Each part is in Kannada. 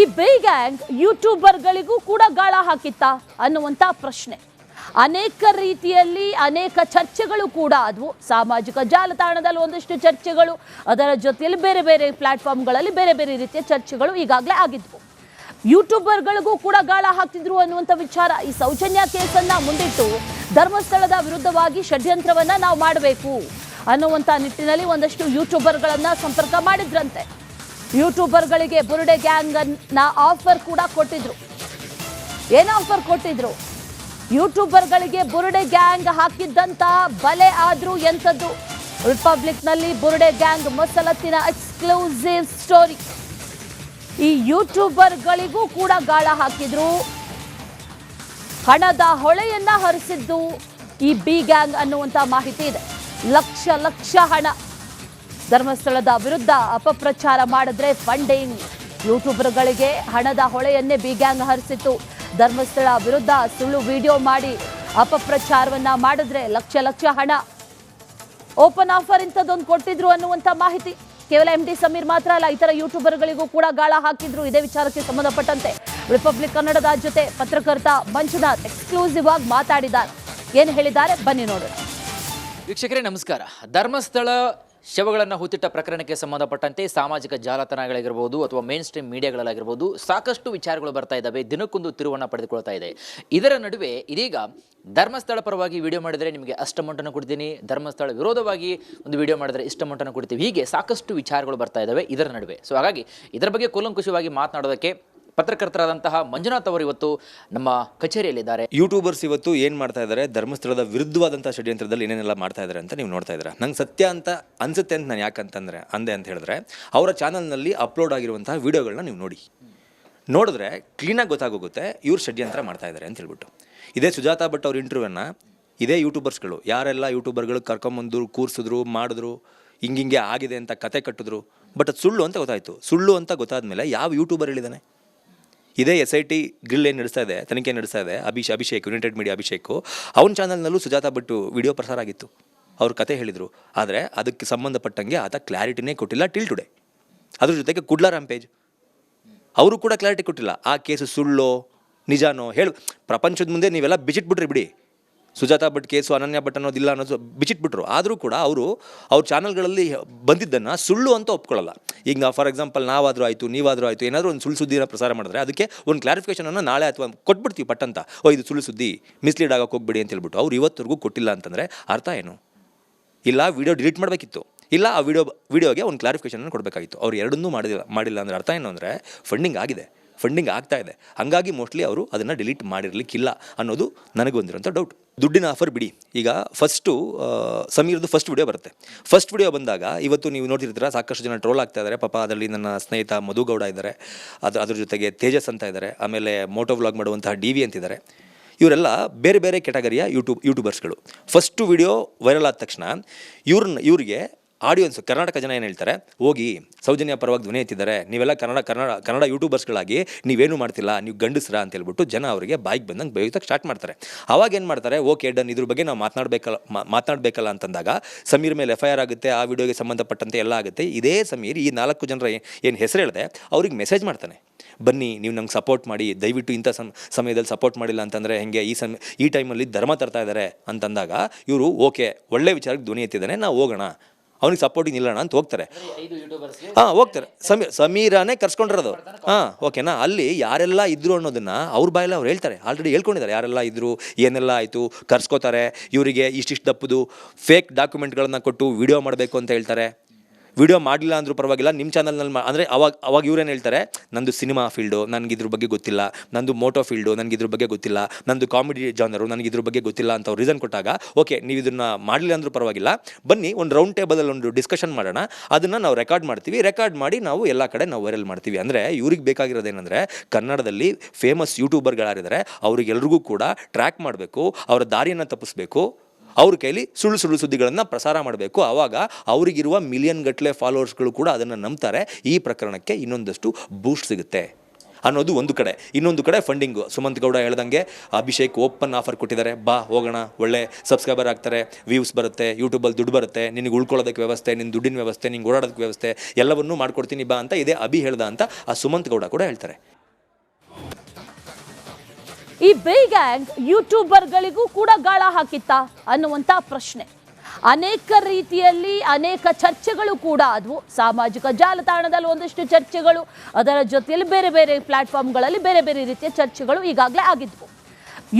ಈ ಬೇ ಗ್ಯಾಂಗ್ ಯೂಟ್ಯೂಬರ್ಗಳಿಗೂ ಕೂಡ ಗಾಳ ಹಾಕಿತ್ತಾ ಅನ್ನುವಂಥ ಪ್ರಶ್ನೆ. ಅನೇಕ ರೀತಿಯಲ್ಲಿ ಅನೇಕ ಚರ್ಚೆಗಳು ಕೂಡ ಆದವು. ಸಾಮಾಜಿಕ ಜಾಲತಾಣದಲ್ಲಿ ಒಂದಷ್ಟು ಚರ್ಚೆಗಳು, ಅದರ ಜೊತೆಯಲ್ಲಿ ಬೇರೆ ಬೇರೆ ಪ್ಲಾಟ್ಫಾರ್ಮ್ಗಳಲ್ಲಿ ಬೇರೆ ಬೇರೆ ರೀತಿಯ ಚರ್ಚೆಗಳು ಈಗಾಗಲೇ ಆಗಿದ್ವು. ಯೂಟ್ಯೂಬರ್ಗಳಿಗೂ ಕೂಡ ಗಾಳ ಹಾಕ್ತಿದ್ರು ಅನ್ನುವಂಥ ವಿಚಾರ ಈ ಸೌಜನ್ಯ ಕೇಸನ್ನು ಮುಂದಿಟ್ಟು ಧರ್ಮಸ್ಥಳದ ವಿರುದ್ಧವಾಗಿ ಷಡ್ಯಂತ್ರವನ್ನು ನಾವು ಮಾಡಬೇಕು ಅನ್ನುವಂಥ ನಿಟ್ಟಿನಲ್ಲಿ ಒಂದಷ್ಟು ಯೂಟ್ಯೂಬರ್ಗಳನ್ನು ಸಂಪರ್ಕ ಮಾಡಿದ್ರಂತೆ. ಯೂಟ್ಯೂಬರ್ಗಳಿಗೆ ಬುರುಡೆ ಗ್ಯಾಂಗ್ನ ಆಫರ್ ಕೂಡ ಕೊಟ್ಟಿದ್ರು. ಏನು ಆಫರ್ ಕೊಟ್ಟಿದ್ರು? ಯೂಟ್ಯೂಬರ್ಗಳಿಗೆ ಬುರುಡೆ ಗ್ಯಾಂಗ್ ಹಾಕಿದ್ದಂತ ಬಲೆ ಆದ್ರೂ ಎಂಥದ್ದು? ರಿಪಬ್ಲಿಕ್ನಲ್ಲಿ ಬುರುಡೆ ಗ್ಯಾಂಗ್ ಮಸಲತ್ತಿನ ಎಕ್ಸ್ಕ್ಲೂಸಿವ್ ಸ್ಟೋರಿ. ಈ ಯೂಟ್ಯೂಬರ್ಗಳಿಗೂ ಕೂಡ ಗಾಳ ಹಾಕಿದ್ರು. ಹಣದ ಹೊಳೆಯನ್ನ ಹರಿಸಿದ್ದು ಈ ಬಿ ಗ್ಯಾಂಗ್ ಅನ್ನುವಂಥ ಮಾಹಿತಿ ಇದೆ. ಲಕ್ಷ ಲಕ್ಷ ಹಣ. ಧರ್ಮಸ್ಥಳದ ವಿರುದ್ಧ ಅಪಪ್ರಚಾರ ಮಾಡಿದ್ರೆ ಫಂಡಿಂಗ್. ಯೂಟ್ಯೂಬರ್ಗಳಿಗೆ ಹಣದ ಹೊಳೆಯನ್ನೇ ಬಿ ಗ್ಯಾಂಗ್ ಹರಿಸಿತ್ತು. ಧರ್ಮಸ್ಥಳ ವಿರುದ್ಧ ಸುಳ್ಳು ವಿಡಿಯೋ ಮಾಡಿ ಅಪಪ್ರಚಾರವನ್ನ ಮಾಡಿದ್ರೆ ಲಕ್ಷ ಲಕ್ಷ ಹಣ. ಓಪನ್ ಆಫರ್ ಇಂಥದ್ದೊಂದು ಕೊಟ್ಟಿದ್ರು ಅನ್ನುವಂಥ ಮಾಹಿತಿ. ಕೇವಲ ಎಂ ಡಿ ಸಮೀರ್ ಮಾತ್ರ ಅಲ್ಲ, ಇತರ ಯೂಟ್ಯೂಬರ್ಗಳಿಗೂ ಕೂಡ ಗಾಳ ಹಾಕಿದ್ರು ಇದೇ ವಿಚಾರಕ್ಕೆ ಸಂಬಂಧಪಟ್ಟಂತೆ. ರಿಪಬ್ಲಿಕ್ ಕನ್ನಡದ ಜೊತೆ ಪತ್ರಕರ್ತ ಮಂಜುನಾಥ್ ಎಕ್ಸ್ಕ್ಲೂಸಿವ್ ಆಗಿ ಮಾತಾಡಿದ್ದಾರೆ. ಏನು ಹೇಳಿದ್ದಾರೆ? ಬನ್ನಿ ನೋಡೋಣ. ವೀಕ್ಷಕರೇ, ನಮಸ್ಕಾರ. ಧರ್ಮಸ್ಥಳ ಶವಗಳನ್ನು ಹೂತಿಟ್ಟ ಪ್ರಕರಣಕ್ಕೆ ಸಂಬಂಧಪಟ್ಟಂತೆ ಸಾಮಾಜಿಕ ಜಾಲತಾಣಗಳಾಗಿರ್ಬೋದು ಅಥವಾ ಮೇನ್ ಸ್ಟ್ರೀಮ್ ಮೀಡಿಯಾಗಳಲ್ಲಾಗಿರ್ಬೋದು ಸಾಕಷ್ಟು ವಿಚಾರಗಳು ಬರ್ತಾ ಇದ್ದಾವೆ, ದಿನಕ್ಕೊಂದು ತಿರುವನ್ನು ಪಡೆದುಕೊಳ್ತಾ ಇದೆ. ಇದರ ನಡುವೆ ಇದೀಗ ಧರ್ಮಸ್ಥಳ ಪರವಾಗಿ ವಿಡಿಯೋ ಮಾಡಿದರೆ ನಿಮಗೆ ಅಷ್ಟಮಂಟನ್ನು ಕೊಡ್ತೀನಿ, ಧರ್ಮಸ್ಥಳ ವಿರೋಧವಾಗಿ ಒಂದು ವಿಡಿಯೋ ಮಾಡಿದರೆ ಇಷ್ಟಮಂಟನ್ನು ಕೊಡ್ತೀವಿ. ಹೀಗೆ ಸಾಕಷ್ಟು ವಿಚಾರಗಳು ಬರ್ತಾ ಇದ್ದಾವೆ ಇದರ ನಡುವೆ. ಸೊ ಹಾಗಾಗಿ ಇದರ ಬಗ್ಗೆ ಕೂಲಂಕುಷವಾಗಿ ಮಾತನಾಡೋದಕ್ಕೆ ಪತ್ರಕರ್ತರಾದಂತಹ ಮಂಜುನಾಥ್ ಅವರು ಇವತ್ತು ನಮ್ಮ ಕಚೇರಿಯಲ್ಲಿದ್ದಾರೆ. ಯೂಟ್ಯೂಬರ್ಸ್ ಇವತ್ತು ಏನು ಮಾಡ್ತಾ ಇದ್ದಾರೆ? ಧರ್ಮಸ್ಥಳದ ವಿರುದ್ಧವಾದಂಥ ಷಡ್ಯಂತ್ರದಲ್ಲಿ ಏನೇನೆಲ್ಲ ಮಾಡ್ತಾ ಇದ್ದಾರೆ ಅಂತ ನೀವು ನೋಡ್ತಾ ಇದ್ದೀರಾ? ನಂಗೆ ಸತ್ಯ ಅಂತ ಅನ್ಸುತ್ತೆ ಅಂತ ನಾನು ಯಾಕಂತಂದರೆ, ಅಂದೆ ಅಂತ ಹೇಳಿದ್ರೆ, ಅವರ ಚಾನಲ್ನಲ್ಲಿ ಅಪ್ಲೋಡ್ ಆಗಿರುವಂತಹ ವಿಡಿಯೋಗಳನ್ನ ನೀವು ನೋಡಿ. ನೋಡಿದ್ರೆ ಕ್ಲೀನಾಗಿ ಗೊತ್ತಾಗೋಗುತ್ತೆ ಇವ್ರು ಷಡ್ಯಂತ್ರ ಮಾಡ್ತಾ ಇದ್ದಾರೆ ಅಂತ ಹೇಳ್ಬಿಟ್ಟು. ಇದೇ ಸುಜಾತಾ ಭಟ್ ಅವ್ರ ಇಂಟರ್ವ್ಯೂನ ಇದೇ ಯೂಟ್ಯೂಬರ್ಸ್ಗಳು ಯಾರೆಲ್ಲ ಯೂಟ್ಯೂಬರ್ಗಳು ಕರ್ಕೊಂಬಂದು ಕೂರಿಸಿದ್ರು, ಮಾಡಿದ್ರು ಹಿಂಗಿಂಗೆ ಆಗಿದೆ ಅಂತ ಕತೆ ಕಟ್ಟಿದ್ರು, ಬಟ್ ಅದು ಸುಳ್ಳು ಅಂತ ಗೊತ್ತಾಯಿತು. ಸುಳ್ಳು ಅಂತ ಗೊತ್ತಾದ್ಮೇಲೆ ಯಾವ ಯೂಟ್ಯೂಬರ್ ಹೇಳಿದಾನೆ? ಇದೇ ಎಸ್ ಐ ಟಿ ಗ್ರಿಲ್ ಏನು ನಡೆಸ್ತಾ ಇದೆ, ತನಿಖೆ ನಡೆಸ್ತಾ ಇದೆ ಅಭಿಷ್ ಅಭಿಷೇಕ್ ಯುನೈಟೆಡ್ ಮೀಡಿಯಾ ಅಭಿಷೇಕು, ಅವನ ಚಾನಲ್ನಲ್ಲೂ ಸುಜಾತಾ ಭಟ್ಟು ವಿಡಿಯೋ ಪ್ರಸಾರ ಆಗಿತ್ತು. ಅವ್ರ ಕತೆ ಹೇಳಿದರು. ಆದರೆ ಅದಕ್ಕೆ ಸಂಬಂಧಪಟ್ಟಂಗೆ ಆತ ಕ್ಲಾರಿಟಿನೇ ಕೊಟ್ಟಿಲ್ಲ ಟಿಲ್ ಟುಡೇ ಅದ್ರ ಜೊತೆಗೆ ಕುಡ್ಲ ರಾಂಪೇಜ್ ಅವರು ಕೂಡ ಕ್ಲಾರಿಟಿ ಕೊಟ್ಟಿಲ್ಲ. ಆ ಕೇಸು ಸುಳ್ಳೋ, ನಿಜಾನೋ ಹೇಳು. ಪ್ರಪಂಚದ ಮುಂದೆ ನೀವೆಲ್ಲ ಬಿಚ್ಚಿಟ್ಬಿಟ್ರಿ ಬಿಡಿ. ಸುಜಾತಾ ಭಟ್ ಕೇಸು ಅನನ್ಯ ಭಟ್ ಅನ್ನೋದಿಲ್ಲ ಅನ್ನೋದು ಬಿಚ್ಚಿಟ್ಬಿಟ್ರು. ಆದರೂ ಕೂಡ ಅವರು ಅವ್ರ ಚಾನಲ್ಗಳಲ್ಲಿ ಬಂದಿದ್ದನ್ನು ಸುಳ್ಳು ಅಂತ ಒಪ್ಕೊಳ್ಳಲ್ಲ. ಈಗ ಫಾರ್ ಎಕ್ಸಾಂಪಲ್ ನಾವಾದರೂ ಆಯಿತು, ನೀವಾದರೂ ಆಯಿತು, ಏನಾದರೂ ಒಂದು ಸುಳ್ಳು ಸುದ್ದಿನ ಪ್ರಸಾರ ಮಾಡಿದ್ರೆ ಅದಕ್ಕೆ ಒಂದು ಕ್ಲಾರಿಫಿಕೇಷನನ್ನು ನಾಳೆ ಅಥವಾ ಕೊಟ್ಬಿಡ್ತೀವಿ ಪಟ್ಟಂತ ಓ, ಇದು ಸುಳ್ಳು ಸುದ್ದಿ, ಮಿಸ್ಲೀಡ್ ಆಗೋಕೆ ಹೋಗ್ಬೇಡಿ ಅಂತ ಹೇಳ್ಬಿಟ್ಟು ಅವ್ರು ಇವತ್ತರೆಗೂ ಕೊಟ್ಟಿಲ್ಲ ಅಂತಂದರೆ ಅರ್ಥ ಏನು? ಇಲ್ಲ, ವಿಡಿಯೋ ಡಿಲೀಟ್ ಮಾಡಬೇಕಿತ್ತು. ಇಲ್ಲ, ಆ ವಿಡಿಯೋ, ವಿಡಿಯೋಗೆ ಒಂದು ಕ್ಲಾರಿಫಿಕೇಶನನ್ನು ಕೊಡಬೇಕಾಗಿತ್ತು. ಅವ್ರು ಎರಡನ್ನೂ ಮಾಡಿಲ್ಲ ಮಾಡಿಲ್ಲ ಅಂದರೆ ಅರ್ಥ ಏನು ಅಂದರೆ, ಫಂಡಿಂಗ್ ಆಗಿದೆ. ಫಂಡಿಂಗ್ ಆಗ್ತಾ ಇದೆ. ಹಾಗಾಗಿ ಮೋಸ್ಟ್ಲಿ ಅವರು ಅದನ್ನು ಡಿಲೀಟ್ ಮಾಡಿರಲಿಕ್ಕಿಲ್ಲ ಅನ್ನೋದು ನನಗೆ ಬಂದಿರೋಂಥ ಡೌಟ್ ದುಡ್ಡಿನ ಆಫರ್ ಬಿಡಿ. ಈಗ ಫಸ್ಟು ಸಮೀರ್ದು ಫಸ್ಟ್ ವಿಡಿಯೋ ಬರುತ್ತೆ. ಫಸ್ಟ್ ವಿಡಿಯೋ ಬಂದಾಗ ಇವತ್ತು ನೀವು ನೋಡ್ತಿರ್ತೀರ, ಸಾಕಷ್ಟು ಜನ ಟ್ರೋಲ್ ಆಗ್ತಾ ಇದ್ದಾರೆ ಪಾಪ ಅದರಲ್ಲಿ ನನ್ನ ಸ್ನೇಹಿತ ಮಧುಗೌಡ ಇದ್ದಾರೆ ಅದು ಅದ್ರ ಜೊತೆಗೆ ತೇಜಸ್ ಅಂತ ಇದ್ದಾರೆ ಆಮೇಲೆ ಮೋಟೋ ವ್ಲಾಗ್ ಮಾಡುವಂತಹ ಡಿ ವಿ ಅಂತಿದ್ದಾರೆ ಇವರೆಲ್ಲ ಬೇರೆ ಬೇರೆ ಕೆಟಗರಿಯ ಯೂಟ್ಯೂಬ್ ಯೂಟ್ಯೂಬರ್ಸ್ಗಳು ಫಸ್ಟು ವಿಡಿಯೋ ವೈರಲ್ ಆದ ತಕ್ಷಣ ಇವ್ರನ್ನ, ಇವರಿಗೆ ಆಡಿಯನ್ಸ್ ಕರ್ನಾಟಕ ಜನ ಏನು ಹೇಳ್ತಾರೆ, ಹೋಗಿ ಸೌಜನ್ಯ ಪರವಾಗಿ ಧ್ವನಿ ಎತ್ತಿದ್ದಾರೆ, ನೀವೆಲ್ಲ ಕನ್ನಡ ಕನ್ನಡ ಕನ್ನಡ ಯೂಟ್ಯೂಬರ್ಸ್ಗಳಾಗಿ ನೀವೇನು ಮಾಡ್ತಿಲ್ಲ, ನೀವು ಗಂಡಸ್ರ ಅಂತ ಹೇಳ್ಬಿಟ್ಟು ಜನ ಅವರಿಗೆ ಬಾಯಿಗೆ ಬಂದಂಗೆ ಬೈಯೋದಕ್ಕೆ ಸ್ಟಾರ್ಟ್ ಮಾಡ್ತಾರೆ. ಅವಾಗ ಏನು ಮಾಡ್ತಾರೆ, ಓಕೆ ಡನ್, ಇದ್ರ ಬಗ್ಗೆ ನಾವು ಮಾತನಾಡಬೇಕಲ್ಲ ಮಾತನಾಡಬೇಕಲ್ಲ ಅಂತಂದಾಗ ಸಮೀರ್ ಮೇಲೆ ಎಫ್ ಐ ಆರ್ ಆಗುತ್ತೆ, ಆ ವಿಡಿಯೋಗೆ ಸಂಬಂಧಪಟ್ಟಂತೆ ಎಲ್ಲ ಆಗುತ್ತೆ. ಇದೇ ಸಮೀರ್ ಈ ನಾಲ್ಕು ಜನರ ಏನು ಹೆಸರು ಹೇಳಿದೆ, ಅವ್ರಿಗೆ ಮೆಸೇಜ್ ಮಾಡ್ತಾನೆ. ಬನ್ನಿ, ನೀವು ನಂಗೆ ಸಪೋರ್ಟ್ ಮಾಡಿ, ದಯವಿಟ್ಟು ಇಂಥ ಸಮ, ಸಮಯದಲ್ಲಿ ಸಪೋರ್ಟ್ ಮಾಡಿಲ್ಲ ಅಂತಂದರೆ ಹೆಂಗೆ, ಈ ಸಮ, ಈ ಟೈಮಲ್ಲಿ ಧರ್ಮ ತರ್ತಾ ಇದ್ದಾರೆ ಅಂತಂದಾಗ ಇವರು ಓಕೆ, ಒಳ್ಳೆ ವಿಚಾರಕ್ಕೆ ಧ್ವನಿ ಎತ್ತಿದ್ದಾನೆ, ನಾವು ಹೋಗೋಣ. ಅವ್ನಿಗೆ ಸಪೋರ್ಟಿಂಗ್ ನಿಲ್ಲೋಣ ಅಂತ ಹೋಗ್ತಾರೆ. ಹಾಂ ಹೋಗ್ತಾರೆ. ಸಮೀರ್ ಸಮೀರನೇ ಕರ್ಸ್ಕೊಂಡಿರೋದು. ಹಾಂ ಓಕೆನಾ? ಅಲ್ಲಿ ಯಾರೆಲ್ಲ ಇದ್ರು ಅನ್ನೋದನ್ನ ಅವ್ರ ಬಾಯಲ್ಲಿ ಅವ್ರು ಹೇಳ್ತಾರೆ. ಆಲ್ರೆಡಿ ಹೇಳ್ಕೊಂಡಿದ್ದಾರೆ. ಯಾರೆಲ್ಲ ಇದ್ರು ಏನೆಲ್ಲ ಆಯಿತು ಕರ್ಸ್ಕೋತಾರೆ ಇವರಿಗೆ ಇಷ್ಟಿಷ್ಟು ದಪ್ಪದು ಫೇಕ್ ಡಾಕ್ಯುಮೆಂಟ್ಗಳನ್ನು ಕೊಟ್ಟು ವಿಡಿಯೋ ಮಾಡಬೇಕು ಅಂತ ಹೇಳ್ತಾರೆ. ವಿಡಿಯೋ ಮಾಡಲಿಲ್ಲ ಅಂದರೂ ಪರವಾಗಿಲ್ಲ ನಿಮ್ಮ ಚಾನಲ್ನಲ್ಲಿ ಅಂದರೆ ಅವಾಗ ಅವಾಗ ಇವ್ರೇನು ಹೇಳ್ತಾರೆ, ನಂದು ಸಿನಿಮಾ ಫೀಲ್ಡು ನನಗೆ ಇದ್ರ ಬಗ್ಗೆ ಗೊತ್ತಿಲ್ಲ, ನಂದು ಮೋಟೋ ಫೀಲ್ಡು ನನಗೆ ಇದ್ರ ಬಗ್ಗೆ ಗೊತ್ತಿಲ್ಲ, ನಂದು ಕಾಮಿಡಿ ಜಾನರು ನನಗೆ ಇದ್ರ ಬಗ್ಗೆ ಗೊತ್ತಿಲ್ಲ ಅಂತ ಅವ್ರು ರೀಸನ್ ಕೊಟ್ಟಾಗ, ಓಕೆ, ನೀವು ಇದನ್ನು ಮಾಡಲಿಲ್ಲ ಅಂದರೂ ಪರವಾಗಿಲ್ಲ, ಬನ್ನಿ ಒಂದು ರೌಂಡ್ ಟೇಬಲಲ್ಲಿ ಒಂದು ಡಿಸ್ಕಷನ್ ಮಾಡೋಣ, ಅದನ್ನು ನಾವು ರೆಕಾರ್ಡ್ ಮಾಡ್ತೀವಿ ರೆಕಾರ್ಡ್ ಮಾಡಿ ನಾವು ಎಲ್ಲ ಕಡೆ ನಾವು ವೈರಲ್ ಮಾಡ್ತೀವಿ. ಅಂದರೆ ಇವ್ರಿಗೆ ಬೇಕಾಗಿರೋದೇನೆಂದರೆ ಕನ್ನಡದಲ್ಲಿ ಫೇಮಸ್ ಯೂಟ್ಯೂಬರ್ಗಳಾರಿದ್ದಾರೆ ಅವ್ರಿಗೆಲ್ರಿಗೂ ಕೂಡ ಟ್ರ್ಯಾಕ್ ಮಾಡಬೇಕು, ಅವರ ದಾರಿಯನ್ನು ತಪ್ಪಿಸ್ಬೇಕು ಅವ್ರ ಕೈಲಿ ಸುಳ್ಳು ಸುಳ್ಳು ಸುದ್ದಿಗಳನ್ನು ಪ್ರಸಾರ ಮಾಡಬೇಕು. ಆವಾಗ ಅವರಿಗಿರುವ ಮಿಲಿಯನ್ ಗಟ್ಟಲೆ ಫಾಲೋವರ್ಸ್ಗಳು ಕೂಡ ಅದನ್ನು ನಂಬ್ತಾರೆ. ಈ ಪ್ರಕರಣಕ್ಕೆ ಇನ್ನೊಂದಷ್ಟು ಬೂಸ್ಟ್ ಸಿಗುತ್ತೆ. ಅನ್ನೋದು ಒಂದು ಕಡೆ. ಇನ್ನೊಂದು ಕಡೆ ಫಂಡಿಂಗು ಸುಮಂತ್ ಗೌಡ ಹೇಳ್ದಂಗೆ ಅಭಿಷೇಕ್ ಓಪನ್ ಆಫರ್ ಕೊಟ್ಟಿದ್ದಾರೆ. ಬಾ, ಹೋಗೋಣ. ಒಳ್ಳೆ ಸಬ್ಸ್ಕ್ರೈಬರ್ ಆಗ್ತಾರೆ. ವ್ಯೂಸ್ ಬರುತ್ತೆ. ಯೂಟ್ಯೂಬಲ್ಲಿ ದುಡ್ಡು ಬರುತ್ತೆ. ನಿನಗೆ ಉಳ್ಕೊಳ್ಳೋದಕ್ಕೆ ವ್ಯವಸ್ಥೆ ನಿನ್ನ ದುಡ್ಡಿನ ವ್ಯವಸ್ಥೆ ನಿಂಗೆ ಓಡಾಡೋದಕ್ಕೆ ವ್ಯವಸ್ಥೆ ಎಲ್ಲವನ್ನೂ ಮಾಡ್ಕೊಡ್ತೀನಿ ಬಾ ಅಂತ ಇದೇ ಅಭಿ ಹೇಳ್ದ ಅಂತ ಆ ಸುಮಂತ್ ಗೌಡ ಕೂಡ ಹೇಳ್ತಾರೆ. ಈ ಬೇ ಗ್ಯಾಂಗ್ ಯೂಟ್ಯೂಬರ್ಗಳಿಗೂ ಕೂಡ ಗಾಳ ಹಾಕಿತ್ತಾ ಅನ್ನುವಂಥ ಪ್ರಶ್ನೆ. ಅನೇಕ ರೀತಿಯಲ್ಲಿ ಅನೇಕ ಚರ್ಚೆಗಳು ಕೂಡ ಆದವು. ಸಾಮಾಜಿಕ ಜಾಲತಾಣದಲ್ಲಿ ಒಂದಷ್ಟು ಚರ್ಚೆಗಳು, ಅದರ ಜೊತೆಯಲ್ಲಿ ಬೇರೆ ಬೇರೆ ಪ್ಲಾಟ್ಫಾರ್ಮ್ಗಳಲ್ಲಿ ಬೇರೆ ಬೇರೆ ರೀತಿಯ ಚರ್ಚೆಗಳು ಈಗಾಗಲೇ ಆಗಿದ್ವು.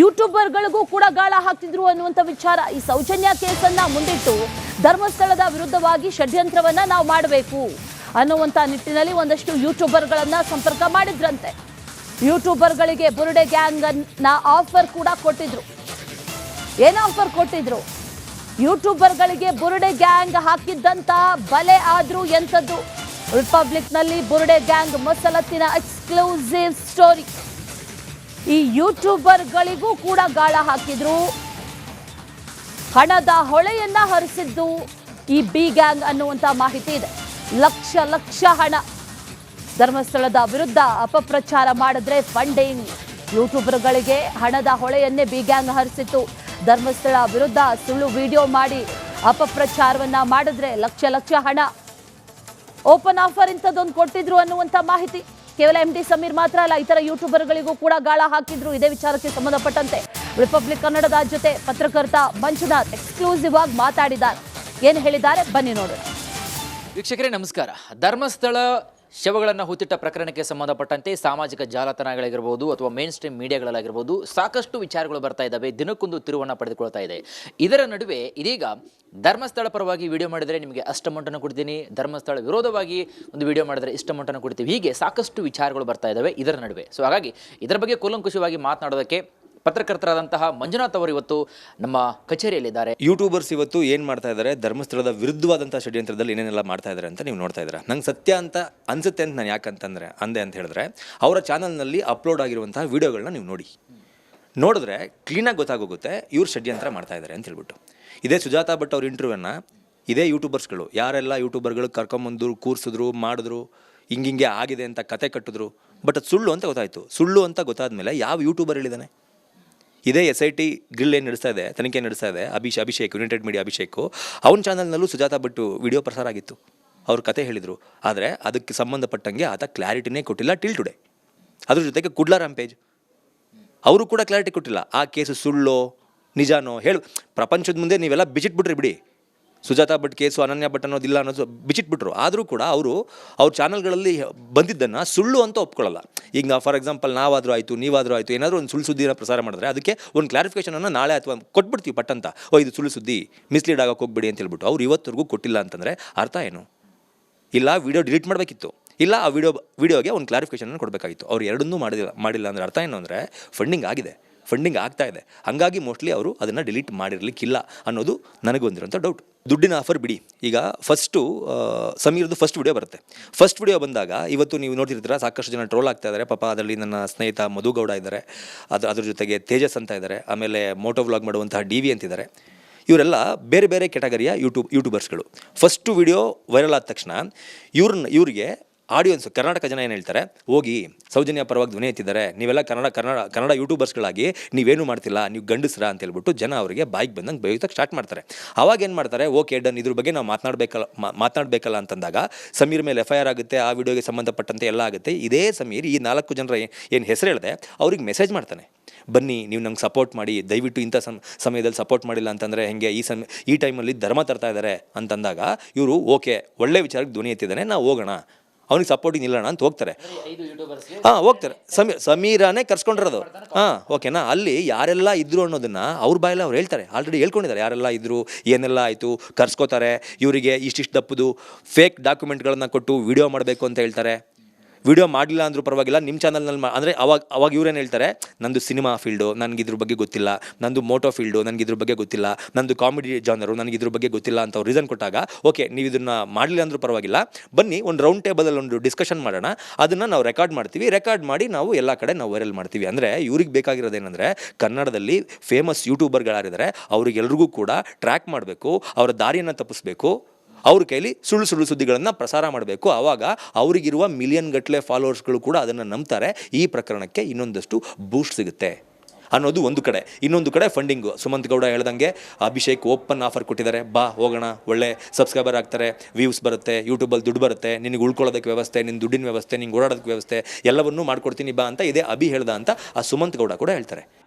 ಯೂಟ್ಯೂಬರ್ಗಳಿಗೂ ಕೂಡ ಗಾಳ ಹಾಕ್ತಿದ್ರು ಅನ್ನುವಂಥ ವಿಚಾರ ಈ ಸೌಜನ್ಯ ಕೇಸನ್ನ ಮುಂದಿಟ್ಟು ಧರ್ಮಸ್ಥಳದ ವಿರುದ್ಧವಾಗಿ ಷಡ್ಯಂತ್ರವನ್ನು ನಾವು ಮಾಡಬೇಕು ಅನ್ನುವಂಥ ನಿಟ್ಟಿನಲ್ಲಿ ಒಂದಷ್ಟು ಯೂಟ್ಯೂಬರ್ಗಳನ್ನು ಸಂಪರ್ಕ ಮಾಡಿದ್ರಂತೆ. ಯೂಟ್ಯೂಬರ್ಗಳಿಗೆ ಬುರುಡೆ ಗ್ಯಾಂಗ್ನ ಆಫರ್ ಕೂಡ ಕೊಟ್ಟಿದ್ರು. ಏನು ಆಫರ್ ಕೊಟ್ಟಿದ್ರು? ಯೂಟ್ಯೂಬರ್ಗಳಿಗೆ ಬುರುಡೆ ಗ್ಯಾಂಗ್ ಹಾಕಿದ್ದಂತ ಬಲೆ ಆದ್ರೂ ಎಂಥದ್ದು? ರಿಪಬ್ಲಿಕ್ನಲ್ಲಿ ಬುರುಡೆ ಗ್ಯಾಂಗ್ ಮಸಲತ್ತಿನ ಎಕ್ಸ್ಕ್ಲೂಸಿವ್ ಸ್ಟೋರಿ. ಈ ಯೂಟ್ಯೂಬರ್ಗಳಿಗೂ ಕೂಡ ಗಾಳ ಹಾಕಿದ್ರು. ಹಣದ ಹೊಳೆಯನ್ನ ಹರಿಸಿದ್ದು ಈ ಬಿ ಗ್ಯಾಂಗ್ ಅನ್ನುವಂಥ ಮಾಹಿತಿ ಇದೆ. ಲಕ್ಷ ಲಕ್ಷ ಹಣ. ಧರ್ಮಸ್ಥಳದ ವಿರುದ್ಧ ಅಪಪ್ರಚಾರ ಮಾಡಿದ್ರೆ ಫಂಡಿಂಗ್. ಯೂಟ್ಯೂಬರ್ಗಳಿಗೆ ಹಣದ ಹೊಳೆಯನ್ನೇ ಬಿಗ್ಯಾಂಗ್ ಹರಿಸಿತ್ತು. ಧರ್ಮಸ್ಥಳ ವಿರುದ್ಧ ಸುಳ್ಳು ವಿಡಿಯೋ ಮಾಡಿ ಅಪಪ್ರಚಾರವನ್ನ ಮಾಡಿದ್ರೆ ಲಕ್ಷ ಲಕ್ಷ ಹಣ. ಓಪನ್ ಆಫರ್ ಇಂಥದ್ದೊಂದು ಕೊಟ್ಟಿದ್ರು ಅನ್ನುವಂಥ ಮಾಹಿತಿ. ಕೇವಲ ಎಂ ಡಿ ಸಮೀರ್ ಮಾತ್ರ ಅಲ್ಲ, ಇತರ ಯೂಟ್ಯೂಬರ್ಗಳಿಗೂ ಕೂಡ ಗಾಳ ಹಾಕಿದ್ರು. ಇದೇ ವಿಚಾರಕ್ಕೆ ಸಂಬಂಧಪಟ್ಟಂತೆ ರಿಪಬ್ಲಿಕ್ ಕನ್ನಡದ ಜೊತೆ ಪತ್ರಕರ್ತ ಮಂಜುನಾಥ್ ಎಕ್ಸ್ಕ್ಲೂಸಿವ್ ಆಗಿ ಮಾತಾಡಿದ್ದಾರೆ. ಏನು ಹೇಳಿದ್ದಾರೆ? ಬನ್ನಿ ನೋಡೋಣ. ವೀಕ್ಷಕರೇ, ನಮಸ್ಕಾರ. ಧರ್ಮಸ್ಥಳ ಶವಗಳನ್ನು ಹುತ್ತಿಟ್ಟ ಪ್ರಕರಣಕ್ಕೆ ಸಂಬಂಧಪಟ್ಟಂತೆ ಸಾಮಾಜಿಕ ಜಾಲತಾಣಗಳಾಗಿರ್ಬೋದು ಅಥವಾ ಮೇನ್ ಸ್ಟ್ರೀಮ್ ಮೀಡಿಯಾಗಳಲ್ಲಾಗಿರ್ಬೋದು ಸಾಕಷ್ಟು ವಿಚಾರಗಳು ಬರ್ತಾ ಇದ್ದಾವೆ, ದಿನಕ್ಕೊಂದು ತಿರುವನ್ನು ಪಡೆದುಕೊಳ್ತಾ ಇದೆ. ಇದರ ನಡುವೆ ಇದೀಗ ಧರ್ಮಸ್ಥಳ ಪರವಾಗಿ ವಿಡಿಯೋ ಮಾಡಿದರೆ ನಿಮಗೆ ಅಷ್ಟು ಅಮೌಂಟನ್ನು ಕೊಡ್ತೀನಿ. ಧರ್ಮಸ್ಥಳ ವಿರೋಧವಾಗಿ ಒಂದು ವಿಡಿಯೋ ಮಾಡಿದರೆ ಇಷ್ಟು ಅಮೌಂಟನ್ನು ಕೊಡ್ತೀವಿ. ಹೀಗೆ ಸಾಕಷ್ಟು ವಿಚಾರಗಳು ಬರ್ತಾ ಇದ್ದಾವೆ ಇದರ ನಡುವೆ. ಸೊ ಹಾಗಾಗಿ ಇದರ ಬಗ್ಗೆ ಕೂಲಂಕುಷವಾಗಿ ಮಾತನಾಡೋದಕ್ಕೆ ಪತ್ರಕರ್ತರಾದಂತಹ ಮಂಜುನಾಥ್ ಅವರು ಇವತ್ತು ನಮ್ಮ ಕಚೇರಿಯಲ್ಲಿದ್ದಾರೆ. ಯೂಟ್ಯೂಬರ್ಸ್ ಇವತ್ತು ಏನು ಮಾಡ್ತಾ ಇದ್ದಾರೆ? ಧರ್ಮಸ್ಥಳದ ವಿರುದ್ಧವಾದಂಥ ಷಡ್ಯಂತ್ರದಲ್ಲಿ ಏನೇನೆಲ್ಲ ಮಾಡ್ತಾ ಇದ್ದಾರೆ ಅಂತ ನೀವು ನೋಡ್ತಾ ಇದ್ದೀರಾ? ನಂಗೆ ಸತ್ಯ ಅಂತ ಅನ್ಸುತ್ತೆ ಅಂತ ನಾನು ಯಾಕಂತಂದ್ರೆ, ಅಂದೆ ಅಂತ ಹೇಳಿದ್ರೆ, ಅವರ ಚಾನಲ್ನಲ್ಲಿ ಅಪ್ಲೋಡ್ ಆಗಿರುವಂತಹ ವಿಡಿಯೋಗಳನ್ನ ನೀವು ನೋಡಿ. ನೋಡಿದ್ರೆ ಕ್ಲೀನಾಗಿ ಗೊತ್ತಾಗೋಗುತ್ತೆ ಇವ್ರು ಷಡ್ಯಂತ್ರ ಮಾಡ್ತಾ ಇದ್ದಾರೆ ಅಂತ ಹೇಳ್ಬಿಟ್ಟು. ಇದೇ ಸುಜಾತ ಭಟ್ ಅವ್ರ ಇಂಟರ್ವ್ಯೂನ ಇದೇ ಯೂಟ್ಯೂಬರ್ಸ್ಗಳು ಯಾರೆಲ್ಲ ಯೂಟ್ಯೂಬರ್ಗಳು ಕರ್ಕೊಂಬಂದ್ರು, ಕೂರಿಸಿದ್ರು, ಮಾಡಿದ್ರು ಹಿಂಗಿಂಗೆ ಆಗಿದೆ ಅಂತ ಕತೆ ಕಟ್ಟಿದ್ರು, ಬಟ್ ಅದು ಸುಳ್ಳು ಅಂತ ಗೊತ್ತಾಯಿತು. ಸುಳ್ಳು ಅಂತ ಗೊತ್ತಾದ್ಮೇಲೆ ಯಾವ ಯೂಟ್ಯೂಬರ್ ಹೇಳಿದಾನೆ? ಇದೇ ಎಸ್ ಐ ಟಿ ಗ್ರಿಲ್ ಏನು ನಡೆಸ್ತಾ ಇದೆ, ತನಿಖೆ ನಡೆಸ್ತಾ ಇದೆ, ಅಭಿಷ್, ಅಭಿಷೇಕ್ ಯುನೈಟೆಡ್ ಮೀಡಿಯಾ ಅಭಿಷೇಕು. ಅವನ ಚಾನಲ್ನಲ್ಲೂ ಸುಜಾತ ಭಟ್ಟು ವಿಡಿಯೋ ಪ್ರಸಾರ ಆಗಿತ್ತು. ಅವ್ರ ಕತೆ ಹೇಳಿದರು. ಆದರೆ ಅದಕ್ಕೆ ಸಂಬಂಧಪಟ್ಟಂಗೆ ಆತ ಕ್ಲಾರಿಟಿನೇ ಕೊಟ್ಟಿಲ್ಲ ಟಿಲ್ ಟುಡೇ ಅದ್ರ ಜೊತೆಗೆ ಕುಡ್ಲ ಪೇಜ್. ಅವರು ಕೂಡ ಕ್ಲಾರಿಟಿ ಕೊಟ್ಟಿಲ್ಲ. ಆ ಕೇಸು ಸುಳ್ಳೋ, ನಿಜಾನೋ ಹೇಳು. ಪ್ರಪಂಚದ ಮುಂದೆ ನೀವೆಲ್ಲ ಬಿಚ್ಚಿಟ್ಬಿಟ್ರಿ ಬಿಡಿ. ಸುಜಾತ ಭಟ್ ಕೇಸು ಅನನ್ಯ ಭಟ್ ಅನ್ನೋದಿಲ್ಲ ಅನ್ನೋದು ಬಿಚ್ಚಿಟ್ಬಿಟ್ರು. ಆದರೂ ಕೂಡ ಅವರು ಅವ್ರ ಚಾನಲ್ಗಳಲ್ಲಿ ಬಂದಿದ್ದನ್ನು ಸುಳ್ಳು ಅಂತ ಒಪ್ಕೊಳ್ಳಲ್ಲ. ಈಗ ಫಾರ್ ಎಕ್ಸಾಂಪಲ್ ನಾವಾದರೂ ಆಯಿತು, ನೀವಾದರೂ ಆಯಿತು, ಏನಾದರೂ ಒಂದು ಸುಳ್ಳು ಸುದ್ದಿನ ಪ್ರಸಾರ ಮಾಡಿದ್ರೆ ಅದಕ್ಕೆ ಒಂದು ಕ್ಲಾರಿಫಿಕೇಷನನ್ನು ನಾಳೆ ಅಥವಾ ಕೊಟ್ಬಿಡ್ತೀವಿ ಪಟ್ಟಂತ ಓ, ಇದು ಸುಳ್ಳು ಸುದ್ದಿ ಮಿಸ್ಲೀಡ್ ಆಗೋಕೆ ಹೋಗ್ಬೇಡಿ ಅಂತ ಹೇಳ್ಬಿಟ್ಟು ಅವ್ರು ಇವತ್ತರೆಗೂ ಕೊಟ್ಟಿಲ್ಲ ಅಂತಂದರೆ ಅರ್ಥ ಏನು? ಇಲ್ಲ ವಿಡಿಯೋ ಡಿಲೀಟ್ ಮಾಡಬೇಕಿತ್ತು. ಇಲ್ಲ, ಆ ವಿಡಿಯೋ ವಿಡಿಯೋಗೆ ಒಂದು ಕ್ಲಾರಿಫಿಕೇಶನನ್ನು ಕೊಡಬೇಕಾಗಿತ್ತು. ಅವ್ರು ಎರಡನ್ನೂ ಮಾಡಿಲ್ಲ ಮಾಡಿಲ್ಲ ಅಂದರೆ ಅರ್ಥ ಏನು ಅಂದರೆ ಫಂಡಿಂಗ್ ಆಗಿದೆ. ಫಂಡಿಂಗ್ ಆಗ್ತಾ ಇದೆ. ಹಾಗಾಗಿ ಮೋಸ್ಟ್ಲಿ ಅವರು ಅದನ್ನು ಡಿಲೀಟ್ ಮಾಡಿರಲಿಕ್ಕಿಲ್ಲ ಅನ್ನೋದು ನನಗೆ ಬಂದಿರೋಂಥ ಡೌಟ್ ದುಡ್ಡಿನ ಆಫರ್ ಬಿಡಿ. ಈಗ ಫಸ್ಟು ಸಮೀರ್ದು ಫಸ್ಟ್ ವಿಡಿಯೋ ಬರುತ್ತೆ. ಫಸ್ಟ್ ವಿಡಿಯೋ ಬಂದಾಗ ಇವತ್ತು ನೀವು ನೋಡ್ತಿರ್ತೀರ, ಸಾಕಷ್ಟು ಜನ ಟ್ರೋಲ್ ಆಗ್ತಾ ಇದ್ದಾರೆ ಪಾಪ ಅದರಲ್ಲಿ ನನ್ನ ಸ್ನೇಹಿತ ಮಧುಗೌಡ ಇದ್ದಾರೆ ಅದ್ರ ಅದ್ರ ಜೊತೆಗೆ ತೇಜಸ್ ಅಂತ ಇದ್ದಾರೆ ಆಮೇಲೆ ಮೋಟೋ ವ್ಲಾಗ್ ಮಾಡುವಂತಹ ಡಿ ವಿ ಅಂತಿದ್ದಾರೆ ಇವರೆಲ್ಲ ಬೇರೆ ಬೇರೆ ಕೆಟಗರಿಯ ಯೂಟ್ಯೂಬ್ ಯೂಟ್ಯೂಬರ್ಸ್ಗಳು ಫಸ್ಟು ವಿಡಿಯೋ ವೈರಲ್ ಆದ ತಕ್ಷಣ ಇವ್ರನ್ನ, ಇವರಿಗೆ ಆಡಿಯನ್ಸ್ ಕರ್ನಾಟಕ ಜನ ಏನು ಹೇಳ್ತಾರೆ, ಹೋಗಿ ಸೌಜನ್ಯ ಪರವಾಗಿ ಧ್ವನಿ ಎತ್ತಿದ್ದಾರೆ, ನೀವೆಲ್ಲ ಕನ್ನಡ ಕನ್ನಡ ಕನ್ನಡ ಯೂಟ್ಯೂಬರ್ಸ್ಗಳಾಗಿ ನೀವೇನು ಮಾಡ್ತಿಲ್ಲ, ನೀವು ಗಂಡಸ್ರ ಅಂತ ಹೇಳ್ಬಿಟ್ಟು ಜನ ಅವರಿಗೆ ಬಾಯಿಗೆ ಬಂದಂಗೆ ಬೇಯೋದಕ್ಕೆ ಸ್ಟಾರ್ಟ್ ಮಾಡ್ತಾರೆ. ಅವಾಗ ಏನು ಮಾಡ್ತಾರೆ, ಓಕೆ ಡನ್, ಇದ್ರ ಬಗ್ಗೆ ನಾವು ಮಾತನಾಡಬೇಕಲ್ಲ ಮಾತನಾಡಬೇಕಲ್ಲ ಅಂತಂದಾಗ ಸಮೀರ್ ಮೇಲೆ ಎಫ್ ಐ ಆರ್ ಆಗುತ್ತೆ, ಆ ವಿಡಿಯೋಗೆ ಸಂಬಂಧಪಟ್ಟಂತೆ ಎಲ್ಲ ಆಗುತ್ತೆ. ಇದೇ ಸಮೀರ್ ಈ ನಾಲ್ಕು ಜನರ ಏನು ಹೆಸರು ಹೇಳಿದೆ, ಅವ್ರಿಗೆ ಮೆಸೇಜ್ ಮಾಡ್ತಾನೆ. ಬನ್ನಿ, ನೀವು ನಂಗೆ ಸಪೋರ್ಟ್ ಮಾಡಿ, ದಯವಿಟ್ಟು ಇಂಥ ಸಮ, ಸಮಯದಲ್ಲಿ ಸಪೋರ್ಟ್ ಮಾಡಿಲ್ಲ ಅಂತಂದರೆ ಹೆಂಗೆ ಈ ಸಮ, ಈ ಟೈಮಲ್ಲಿ ಧರ್ಮ ತರ್ತಾ ಇದ್ದಾರೆ ಅಂತಂದಾಗ ಇವರು ಓಕೆ, ಒಳ್ಳೆ ವಿಚಾರಕ್ಕೆ ಧ್ವನಿ ಎತ್ತಿದ್ದಾನೆ, ನಾವು ಹೋಗೋಣ. ಅವ್ನಿಗೆ ಸಪೋರ್ಟಿಂಗ್ ನಿಲ್ಲೋಣ ಅಂತ ಹೋಗ್ತಾರೆ. ಹಾಂ ಹೋಗ್ತಾರೆ. ಸಮೀರ್ ಸಮೀರನೇ ಕರ್ಸ್ಕೊಂಡಿರೋದು. ಹಾಂ ಓಕೆನಾ ಅಲ್ಲಿ ಯಾರೆಲ್ಲ ಇದ್ರು ಅನ್ನೋದನ್ನು ಅವ್ರ ಬಾಯಲ್ಲಿ ಅವ್ರು ಹೇಳ್ತಾರೆ. ಆಲ್ರೆಡಿ ಹೇಳ್ಕೊಂಡಿದ್ದಾರೆ. ಯಾರೆಲ್ಲ ಇದ್ರು ಏನೆಲ್ಲ ಆಯಿತು ಕರ್ಸ್ಕೋತಾರೆ ಇವರಿಗೆ ಇಷ್ಟಿಷ್ಟು ದಪ್ಪದು ಫೇಕ್ ಡಾಕ್ಯುಮೆಂಟ್ಗಳನ್ನ ಕೊಟ್ಟು ವಿಡಿಯೋ ಮಾಡಬೇಕು ಅಂತ ಹೇಳ್ತಾರೆ. ವಿಡಿಯೋ ಮಾಡಲಿಲ್ಲ ಅಂದರೂ ಪರವಾಗಿಲ್ಲ ನಿಮ್ಮ ಚಾನಲ್ನಲ್ಲಿ ಮಾ, ಅಂದರೆ ಅವಾಗ ಅವಾಗ ಇವ್ರೇನು ಹೇಳ್ತಾರೆ, ನಂದು ಸಿನಿಮಾ ಫೀಲ್ಡು ನನಗೆ ಇದ್ರ ಬಗ್ಗೆ ಗೊತ್ತಿಲ್ಲ, ನಂದು ಮೋಟೋ ಫೀಲ್ಡು ನನಗೆ ಇದ್ರ ಬಗ್ಗೆ ಗೊತ್ತಿಲ್ಲ, ನಂದು ಕಾಮಿಡಿ ಜಾನರು ನನಗೆ ಇದ್ರ ಬಗ್ಗೆ ಗೊತ್ತಿಲ್ಲ ಅಂತ ಅವ್ರು ರೀಸನ್ ಕೊಟ್ಟಾಗ ಓಕೆ ನೀವು ಇದನ್ನು ಮಾಡಲಿಲ್ಲ ಅಂದರೂ ಪರವಾಗಿಲ್ಲ, ಬನ್ನಿ ಒಂದು ರೌಂಡ್ ಟೇಬಲಲ್ಲಿ ಒಂದು ಡಿಸ್ಕಷನ್ ಮಾಡೋಣ, ಅದನ್ನು ನಾವು ರೆಕಾರ್ಡ್ ಮಾಡ್ತೀವಿ ರೆಕಾರ್ಡ್ ಮಾಡಿ ನಾವು ಎಲ್ಲ ಕಡೆ ನಾವು ವೈರಲ್ ಮಾಡ್ತೀವಿ. ಅಂದರೆ ಇವ್ರಿಗೆ ಬೇಕಾಗಿರೋದೇನೆಂದರೆ ಕನ್ನಡದಲ್ಲಿ ಫೇಮಸ್ ಯೂಟ್ಯೂಬರ್ಗಳಾರಿದ್ದಾರೆ ಅವ್ರಿಗೆಲ್ರಿಗೂ ಕೂಡ ಟ್ರ್ಯಾಕ್ ಮಾಡಬೇಕು, ಅವರ ದಾರಿಯನ್ನು ತಪ್ಪಿಸ್ಬೇಕು ಅವ್ರ ಕೈಲಿ ಸುಳ್ಳು ಸುಳ್ಳು ಸುದ್ದಿಗಳನ್ನು ಪ್ರಸಾರ ಮಾಡಬೇಕು. ಆವಾಗ ಅವರಿಗಿರುವ ಮಿಲಿಯನ್ ಗಟ್ಟಲೆ ಫಾಲೋವರ್ಸ್ಗಳು ಕೂಡ ಅದನ್ನು ನಂಬ್ತಾರೆ. ಈ ಪ್ರಕರಣಕ್ಕೆ ಇನ್ನೊಂದಷ್ಟು ಬೂಸ್ಟ್ ಸಿಗುತ್ತೆ. ಅನ್ನೋದು ಒಂದು ಕಡೆ. ಇನ್ನೊಂದು ಕಡೆ ಫಂಡಿಂಗು ಸುಮಂತ್ ಗೌಡ ಹೇಳ್ದಂಗೆ, ಅಭಿಷೇಕ್ ಓಪನ್ ಆಫರ್ ಕೊಟ್ಟಿದ್ದಾರೆ. ಬಾ, ಹೋಗೋಣ. ಒಳ್ಳೆ ಸಬ್ಸ್ಕ್ರೈಬರ್ ಆಗ್ತಾರೆ. ವ್ಯೂಸ್ ಬರುತ್ತೆ. ಯೂಟ್ಯೂಬಲ್ಲಿ ದುಡ್ಡು ಬರುತ್ತೆ. ನಿನಗೆ ಉಳ್ಕೊಳ್ಳೋದಕ್ಕೆ ವ್ಯವಸ್ಥೆ ನಿನ್ನ ದುಡ್ಡಿನ ವ್ಯವಸ್ಥೆ, ನಿಂಗೆ ಓಡಾಡೋದಕ್ಕೆ ವ್ಯವಸ್ಥೆ ಎಲ್ಲವನ್ನೂ ಮಾಡ್ಕೊಡ್ತೀನಿ ಬಾ ಅಂತ ಇದೇ ಅಭಿ ಹೇಳ್ದ ಅಂತ ಆ ಸುಮಂತ್ ಗೌಡ ಕೂಡ ಹೇಳ್ತಾರೆ.